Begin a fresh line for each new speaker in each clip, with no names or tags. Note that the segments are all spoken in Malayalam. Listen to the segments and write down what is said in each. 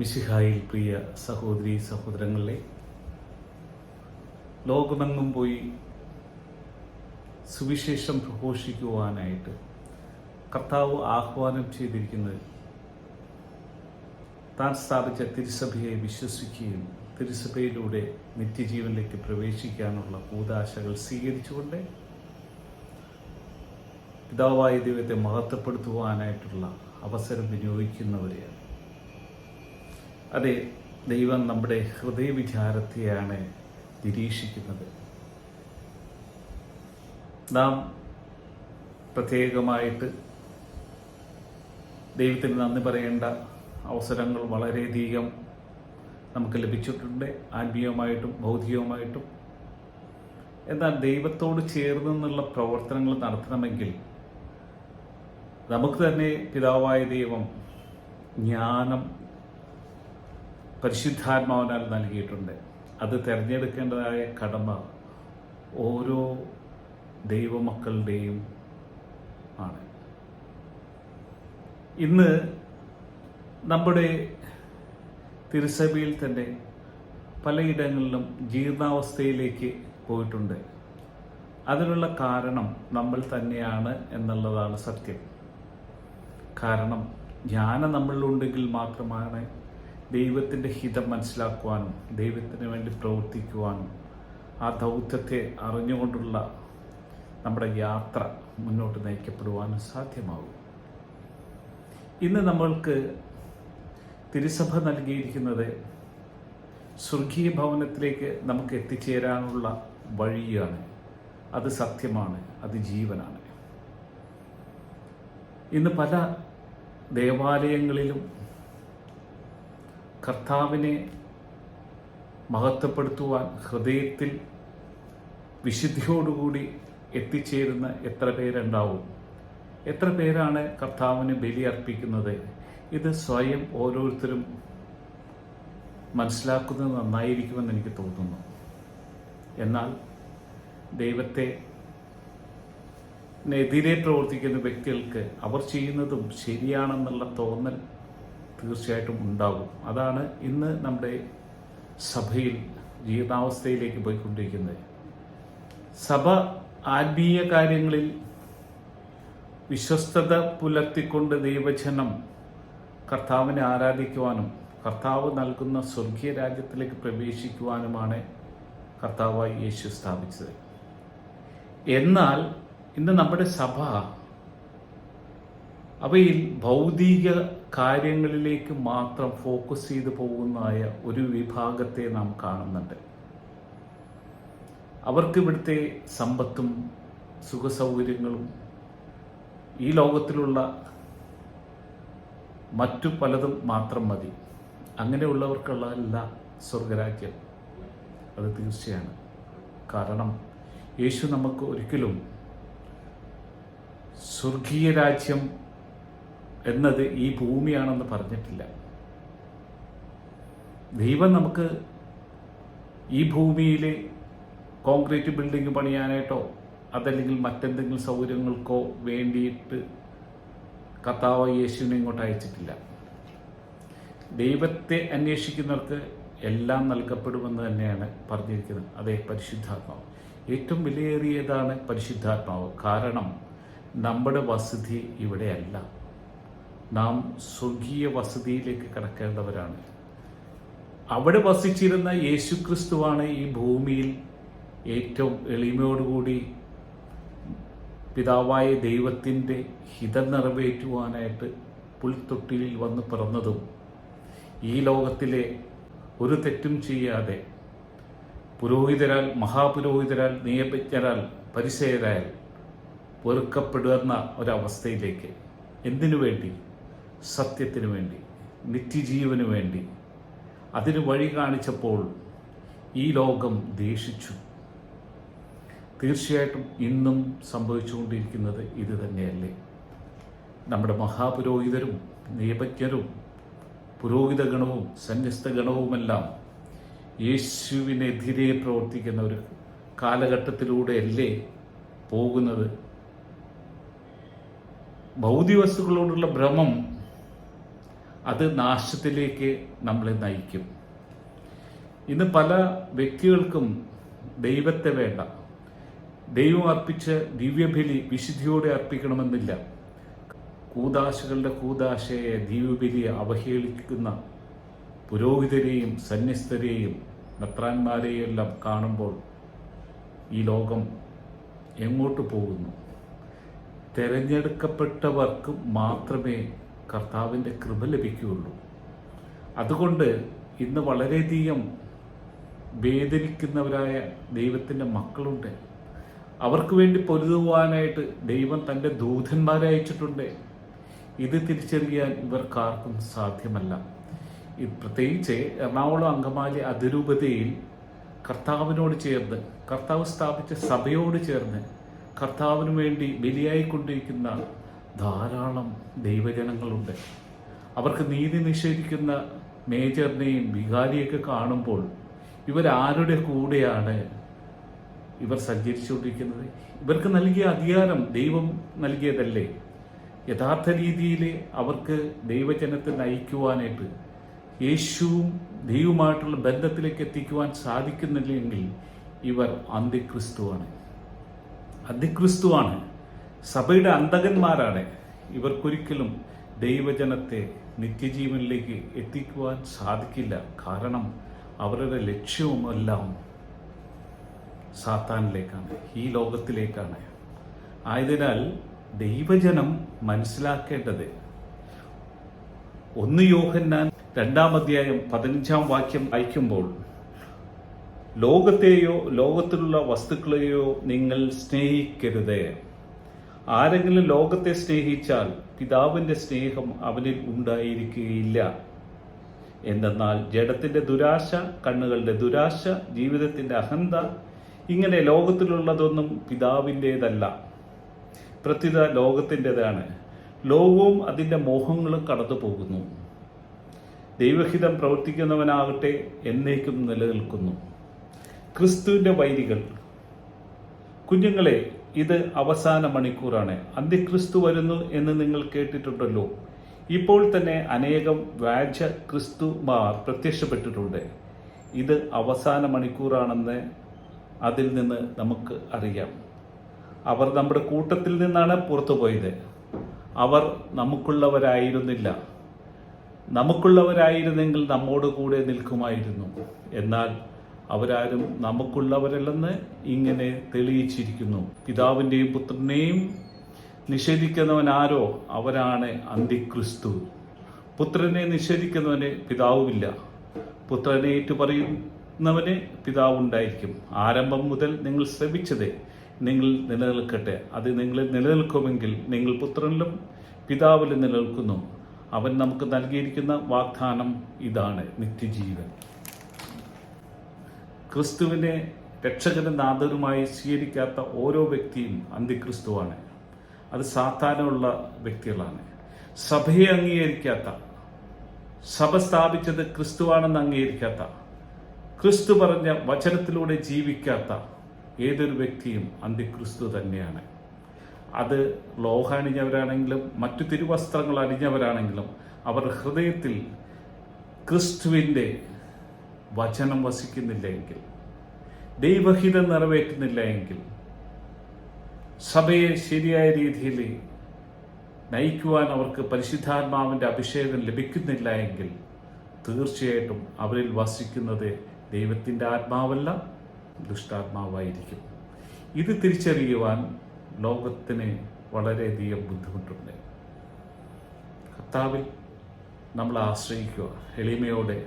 മിശിഹായിൽ പ്രിയ സഹോദരി സഹോദരങ്ങളെ ലോകമെങ്ങും പോയി സുവിശേഷം പ്രഘോഷിക്കുവാനായിട്ട് കർത്താവ് ആഹ്വാനം ചെയ്തിരിക്കുന്നത് താൻ സ്ഥാപിച്ച തിരുസഭയെ വിശ്വസിക്കുകയും തിരുസഭയിലൂടെ നിത്യജീവനിലേക്ക് പ്രവേശിക്കാനുള്ള കൂതാശകൾ സ്വീകരിച്ചുകൊണ്ട് പിതാവായ ദൈവത്തെ മഹത്വപ്പെടുത്തുവാനായിട്ടുള്ള അവസരം വിനിയോഗിക്കുന്നവരെയാണ്. അതെ ദൈവം നമ്മുടെ ഹൃദയവിചാരത്തെയാണ് നിരീക്ഷിക്കുന്നത്. നാം പ്രത്യേകമായിട്ട് ദൈവത്തിന് നന്ദി പറയേണ്ട അവസരങ്ങൾ വളരെയധികം നമുക്ക് ലഭിച്ചിട്ടുണ്ട് ആത്മീയമായിട്ടും ഭൗതികമായിട്ടും എന്നാൽ ദൈവത്തോട് ചേർന്ന് നിന്നുള്ള പ്രവർത്തനങ്ങൾ നടത്തണമെങ്കിൽ നമുക്ക് തന്നെ പിതാവായ ദൈവം ജ്ഞാനം പരിശുദ്ധാത്മാവിനാൽ നൽകിയിട്ടുണ്ട്. അത് തിരഞ്ഞെടുക്കേണ്ടതായ കടമ ഓരോ ദൈവമക്കളുടെയും ആണ്. ഇന്ന് നമ്മുടെ തിരുസഭയിൽ തന്നെ പലയിടങ്ങളിലും ജീർണാവസ്ഥയിലേക്ക് പോയിട്ടുണ്ട്. അതിനുള്ള കാരണം നമ്മൾ തന്നെയാണ് എന്നുള്ളതാണ് സത്യം. കാരണം ജ്ഞാനം നമ്മളിലുണ്ടെങ്കിൽ മാത്രമാണ് ദൈവത്തിന്റെ ഹിതം മനസ്സിലാക്കുവാനും ദൈവത്തിന് വേണ്ടി പ്രവർത്തിക്കുവാനും ആ ദൗത്യത്തെ അറിഞ്ഞുകൊണ്ടുള്ള നമ്മുടെ യാത്ര മുന്നോട്ട് നയിക്കപ്പെടുവാനും സാധ്യമാകും. ഇന്ന് നമ്മൾക്ക് തിരുസഭ നൽകിയിരിക്കുന്നത് സ്വർഗീയ ഭവനത്തിലേക്ക് നമുക്ക് എത്തിച്ചേരാനുള്ള വഴിയാണ്. അത് സത്യമാണ് അത് ജീവനാണ്. ഇന്ന് പല ദേവാലയങ്ങളിലും കർത്താവിനെ മഹത്വപ്പെടുത്തുവാൻ ഹൃദയത്തിൽ വിശുദ്ധിയോടുകൂടി എത്തിച്ചേരുന്ന എത്ര പേരുണ്ടാവും? എത്ര പേരാണ് കർത്താവിന് ബലി അർപ്പിക്കുന്നത്? ഇത് സ്വയം ഓരോരുത്തരും മനസ്സിലാക്കുന്നത് നന്നായിരിക്കുമെന്ന് എനിക്ക് തോന്നുന്നു. എന്നാൽ ദൈവത്തെ എതിരെ പ്രവർത്തിക്കുന്ന വ്യക്തികൾക്ക് അവർ ചെയ്യുന്നതും ശരിയാണെന്നുള്ള തോന്നൽ തീർച്ചയായിട്ടും ഉണ്ടാകും. അതാണ് ഇന്ന് നമ്മുടെ സഭയിൽ ജീർണാവസ്ഥയിലേക്ക് പോയിക്കൊണ്ടിരിക്കുന്നത്. സഭ ആത്മീയ കാര്യങ്ങളിൽ വിശ്വസ്തത പുലർത്തിക്കൊണ്ട് ദൈവജനം കർത്താവിനെ ആരാധിക്കുവാനും കർത്താവ് നൽകുന്ന സ്വർഗീയ രാജ്യത്തിലേക്ക് പ്രവേശിക്കുവാനുമാണ് കർത്താവായി യേശു സ്ഥാപിച്ചത്. എന്നാൽ ഇന്ന് നമ്മുടെ സഭ അവയിൽ ഭൗതിക കാര്യങ്ങളിലേക്ക് മാത്രം ഫോക്കസ് ചെയ്തു പോകുന്നതായ ഒരു വിഭാഗത്തെ നാം കാണുന്നുണ്ട്. അവർക്ക് ഇവിടുത്തെ സമ്പത്തും സുഖസൗകര്യങ്ങളും ഈ ലോകത്തിലുള്ള മറ്റു പലതും മാത്രം മതി. അങ്ങനെയുള്ളവർക്കുള്ളതല്ല സ്വർഗരാജ്യം അത് തീർച്ചയാണ്. കാരണം യേശു നമുക്ക് ഒരിക്കലും സ്വർഗീയ രാജ്യം എന്നത് ഈ ഭൂമിയാണെന്ന് പറഞ്ഞിട്ടില്ല. ദൈവം നമുക്ക് ഈ ഭൂമിയിൽ കോൺക്രീറ്റ് ബിൽഡിംഗ് പണിയാനായിട്ടോ അതല്ലെങ്കിൽ മറ്റെന്തെങ്കിലും സൗകര്യങ്ങൾക്കോ വേണ്ടിയിട്ട് കർത്താവ് യേശുവിനെ ഇങ്ങോട്ട് അയച്ചിട്ടില്ല. ദൈവത്തെ അന്വേഷിക്കുന്നവർക്ക് എല്ലാം നൽകപ്പെടുമെന്ന് തന്നെയാണ് പറഞ്ഞിരിക്കുന്നത്. അതേ പരിശുദ്ധാത്മാവ്. ഏറ്റവും വിലയേറിയതാണ് പരിശുദ്ധാത്മാവ്. കാരണം നമ്മുടെ വസതി ഇവിടെയല്ല. നാം സ്വർഗീയ വസതിയിലേക്ക് കടക്കേണ്ടവരാണ്. അവിടെ വസിച്ചിരുന്ന യേശു ക്രിസ്തുവാണ് ഈ ഭൂമിയിൽ ഏറ്റവും എളിമയോടുകൂടി പിതാവായ ദൈവത്തിന്റെ ഹിതം നിറവേറ്റുവാനായിട്ട് പുൽത്തൊട്ടിലിൽ വന്ന് പിറന്നതും ഈ ലോകത്തിലെ ഒരു തെറ്റും ചെയ്യാതെ പുരോഹിതരാൽ മഹാപുരോഹിതരാൽ നിയമജ്ഞരാൽ പരിസയരാൽ വെറുക്കപ്പെടുന്ന ഒരവസ്ഥയിലേക്ക് എന്തിനു വേണ്ടി സത്യത്തിനു വേണ്ടി നിത്യജീവന് വേണ്ടി. അതിന് വഴി കാണിച്ചപ്പോൾ ഈ ലോകം ദേഷിച്ചു തീർച്ചയായിട്ടും ഇന്നും സംഭവിച്ചുകൊണ്ടിരിക്കുന്നത് ഇത് തന്നെയല്ലേ? നമ്മുടെ മഹാപുരോഹിതരും നിയമജ്ഞരും പുരോഹിത ഗണവും സന്യസ്ത ഗണവുമെല്ലാം യേശുവിനെതിരെ പ്രവർത്തിക്കുന്ന ഒരു കാലഘട്ടത്തിലൂടെയല്ലേ പോകുന്നത്? ഭൗതിക വസ്തുക്കളോടുള്ള ഭ്രമം അത് നാശത്തിലേക്ക് നമ്മളെ നയിക്കും. ഇന്ന് പല വ്യക്തികൾക്കും ദൈവത്തെ വേണ്ട. ദൈവം അർപ്പിച്ച് ദിവ്യബലി വിശുദ്ധിയോടെ അർപ്പിക്കണമെന്നില്ല. കൂതാശകളുടെ കൂതാശയെ ദിവ്യബലിയെ അവഹേളിക്കുന്ന പുരോഹിതരെയും സന്യസ്തരെയും നത്രാന്മാരെയും എല്ലാം കാണുമ്പോൾ ഈ ലോകം എങ്ങോട്ട് പോകുന്നു? തിരഞ്ഞെടുക്കപ്പെട്ടവർക്ക് മാത്രമേ കർത്താവിന്റെ കൃപ ലഭിക്കുകയുള്ളൂ. അതുകൊണ്ട് ഇന്ന് വളരെയധികം വേദനിക്കുന്നവരായ ദൈവത്തിന്റെ മക്കളുണ്ട്. അവർക്ക് വേണ്ടി പൊരുതുവാനായിട്ട് ദൈവം തന്റെ ദൂതന്മാരെ അയച്ചിട്ടുണ്ട്. ഇത് തിരിച്ചറിയാൻ ഇവർക്കാർക്കും സാധ്യമല്ല. പ്രത്യേകിച്ച് എറണാകുളം അങ്കമാലി അതിരൂപതയിൽ കർത്താവിനോട് ചേർന്ന് കർത്താവ് സ്ഥാപിച്ച സഭയോട് ചേർന്ന് കർത്താവിന് വേണ്ടി ബലിയായിക്കൊണ്ടിരിക്കുന്ന ധാരാളം ദൈവജനങ്ങളുണ്ട്. അവർക്ക് നീതി നിഷേധിക്കുന്ന മേജറിനെയും വികാരിയൊക്കെ കാണുമ്പോൾ ഇവരാരുടെ കൂടെയാണ് ഇവർ സഞ്ചരിച്ചുകൊണ്ടിരിക്കുന്നത്. ഇവർക്ക് നൽകിയ അധികാരം ദൈവം നൽകിയതല്ലേ? യഥാർത്ഥ രീതിയിൽ അവർക്ക് ദൈവജനത്തെ നയിക്കുവാനായിട്ട് യേശുവും ദൈവമായിട്ടുള്ള ബന്ധത്തിലേക്ക് എത്തിക്കുവാൻ സാധിക്കുന്നില്ലെങ്കിൽ ഇവർ അന്തിക്രിസ്തുവാണ്. അന്ത്യക്രിസ്തുവാണ് സഭയുടെ അന്തകന്മാരാണ് ഇവർക്കൊരിക്കലും ദൈവജനത്തെ നിത്യജീവനിലേക്ക് എത്തിക്കുവാൻ സാധിക്കില്ല. കാരണം അവരുടെ ലക്ഷ്യവുമെല്ലാം സാത്താനിലേക്കാണ് ഈ ലോകത്തിലേക്കാണ്. ആയതിനാൽ ദൈവജനം മനസ്സിലാക്കേണ്ടത് ഒന്ന് യോഹന്നാൻ രണ്ടാം അധ്യായം പതിനഞ്ചാം വാക്യം വായിക്കുമ്പോൾ ലോകത്തെയോ ലോകത്തിലുള്ള വസ്തുക്കളെയോ നിങ്ങൾ സ്നേഹിക്കരുത്. ആരെങ്കിലും ലോകത്തെ സ്നേഹിച്ചാൽ പിതാവിന്റെ സ്നേഹം അവനിൽ ഉണ്ടായിരിക്കുകയില്ല. എന്തെന്നാൽ ജഡത്തിന്റെ ദുരാശ കണ്ണുകളുടെ ദുരാശ ജീവിതത്തിന്റെ അഹന്ത ഇങ്ങനെ ലോകത്തിലുള്ളതൊന്നും പിതാവിന്റെതല്ല പ്രത്യുത ലോകത്തിന്റെതാണ് ലോകവും അതിന്റെ മോഹങ്ങളും കടന്നു പോകുന്നു ദൈവഹിതം പ്രവർത്തിക്കുന്നവനാകട്ടെ എന്നേക്കും നിലനിൽക്കുന്നു. ക്രിസ്തുവിന്റെ വൈരികൾ. കുഞ്ഞുങ്ങളെ ഇത് അവസാന മണിക്കൂറാണ്. അന്ത്യക്രിസ്തു വരുന്നു എന്ന് നിങ്ങൾ കേട്ടിട്ടുണ്ടല്ലോ. ഇപ്പോൾ തന്നെ അനേകം വ്യാജ ക്രിസ്തുമാർ പ്രത്യക്ഷപ്പെട്ടിട്ടുണ്ട്. ഇത് അവസാന മണിക്കൂറാണെന്ന് അതിൽ നിന്ന് നമുക്ക് അറിയാം. അവർ നമ്മുടെ കൂട്ടത്തിൽ നിന്നാണ് പുറത്തു പോയത്. അവർ നമുക്കുള്ളവരായിരുന്നില്ല. നമുക്കുള്ളവരായിരുന്നെങ്കിൽ നമ്മോട് കൂടെ നിൽക്കുമായിരുന്നു. എന്നാൽ അവരാരും നമുക്കുള്ളവരല്ലെന്ന് ഇങ്ങനെ തെളിയിച്ചിരിക്കുന്നു. പിതാവിന്റെയും പുത്രനെയും നിഷേധിക്കുന്നവൻ ആരോ അവരാണ് അന്തിക്രിസ്തു. പുത്രനെ നിഷേധിക്കുന്നവന് പിതാവുമില്ല. പുത്രനെ ഏറ്റുപറയുന്നവന് പിതാവുണ്ടായിരിക്കും. ആരംഭം മുതൽ നിങ്ങൾ ശ്രമിച്ചത് നിങ്ങൾ നിലനിൽക്കട്ടെ. അത് നിങ്ങൾ നിലനിൽക്കുമെങ്കിൽ നിങ്ങൾ പുത്രനിലും പിതാവിലും നിലനിൽക്കുന്നു. അവൻ നമുക്ക് നൽകിയിരിക്കുന്ന വാഗ്ദാനം ഇതാണ്. നിത്യജീവൻ. ക്രിസ്തുവിനെ രക്ഷകനും നാഥനുമായി സ്വീകരിക്കാത്ത ഓരോ വ്യക്തിയും അന്തിക്രിസ്തുവാണ്. അത് സാധാരണമുള്ള വ്യക്തികളാണ്. സഭയെ അംഗീകരിക്കാത്ത സഭ സ്ഥാപിച്ചത് ക്രിസ്തുവാണെന്ന് അംഗീകരിക്കാത്ത ക്രിസ്തു പറഞ്ഞ വചനത്തിലൂടെ ജീവിക്കാത്ത ഏതൊരു വ്യക്തിയും അന്തിക്രിസ്തു തന്നെയാണ്. അത് ലോഹാണിഞ്ഞവരാണെങ്കിലും മറ്റു തിരുവസ്ത്രങ്ങൾ അണിഞ്ഞവരാണെങ്കിലും അവർ ഹൃദയത്തിൽ ക്രിസ്തുവിന്റെ വചനം വസിക്കുന്നില്ല എങ്കിൽ ദൈവഹിതം നിറവേറ്റുന്നില്ല എങ്കിൽ സഭയെ ശരിയായ രീതിയിൽ നയിക്കുവാൻ അവർക്ക് പരിശുദ്ധാത്മാവിന്റെ അഭിഷേകം ലഭിക്കുന്നില്ല എങ്കിൽ തീർച്ചയായിട്ടും അവരിൽ വസിക്കുന്നത് ദൈവത്തിന്റെ ആത്മാവല്ല ദുഷ്ടാത്മാവായിരിക്കും. ഇത് തിരിച്ചറിയുവാൻ ലോകത്തിന് വളരെയധികം ബുദ്ധിമുട്ടുണ്ട്. കർത്താവിൽ നമ്മൾ ആശ്രയിക്കുക എളിമയോടെ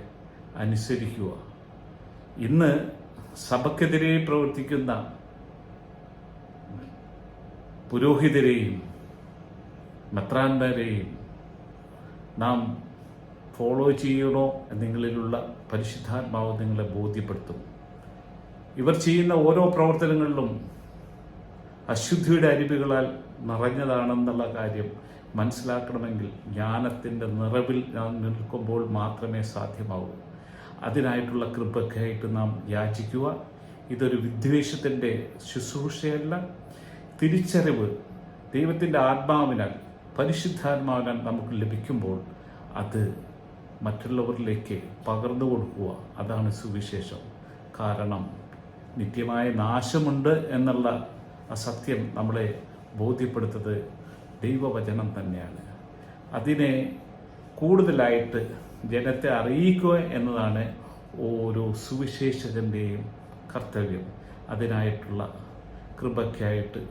അനുസരിക്കുക. ഇന്ന് സഭക്കെതിരെ പ്രവർത്തിക്കുന്ന പുരോഹിതരെയും മെത്രാന്മാരെയും നാം ഫോളോ ചെയ്യണോ എന്നിങ്ങളിലുള്ള പരിശുദ്ധാത്മാവ് നിങ്ങളെ ബോധ്യപ്പെടുത്തും. ഇവർ ചെയ്യുന്ന ഓരോ പ്രവർത്തനങ്ങളിലും അശുദ്ധിയുടെ അരുവികളാൽ നിറഞ്ഞതാണെന്നുള്ള കാര്യം മനസ്സിലാക്കണമെങ്കിൽ ജ്ഞാനത്തിന്റെ നിറവിൽ നാം നിൽക്കുമ്പോൾ മാത്രമേ സാധ്യമാവൂ. അതിനായിട്ടുള്ള കൃപക്കായിട്ട് നാം യാചിക്കുക. ഇതൊരു വിദ്വേഷത്തിന്റെ ശുശ്രൂഷയല്ല. തിരിച്ചറിവ് ദൈവത്തിന്റെ ആത്മാവിനാൽ പരിശുദ്ധാത്മാവിനാൽ നമുക്ക് ലഭിക്കുമ്പോൾ അത് മറ്റുള്ളവരിലേക്ക് പകർന്നു കൊടുക്കുക. അതാണ് സുവിശേഷം. കാരണം നിത്യമായ നാശമുണ്ട് എന്നുള്ള സത്യം നമ്മളെ ബോധ്യപ്പെടുത്തത് ദൈവവചനം തന്നെയാണ്. അതിനെ കൂടുതലായിട്ട് ജനത്തെ അറിയിക്കുക എന്നതാണ് ഓരോ സുവിശേഷകന്റെയും കർത്തവ്യം. അതിനായിട്ടുള്ള കൃപയ്ക്കായിട്ട്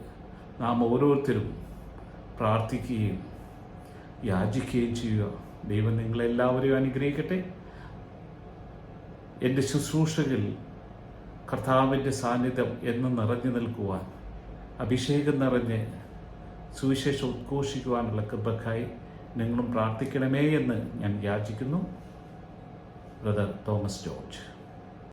നാം ഓരോരുത്തരും പ്രാർത്ഥിക്കുകയും യാചിക്കുകയും ചെയ്യുക. ദൈവം നിങ്ങളെല്ലാവരെയും അനുഗ്രഹിക്കട്ടെ. എന്റെ ശുശ്രൂഷകളിൽ കർത്താവിന്റെ സാന്നിധ്യം എന്നും നിറഞ്ഞു നിൽക്കുവാൻ അഭിഷേകം നിറഞ്ഞ് സുവിശേഷം ഉദ്ഘോഷിക്കുവാനുള്ള കൃപക്കായി നിങ്ങളും പ്രാർത്ഥിക്കണമേ എന്ന് ഞാൻ യാചിക്കുന്നു. Brother Thomas George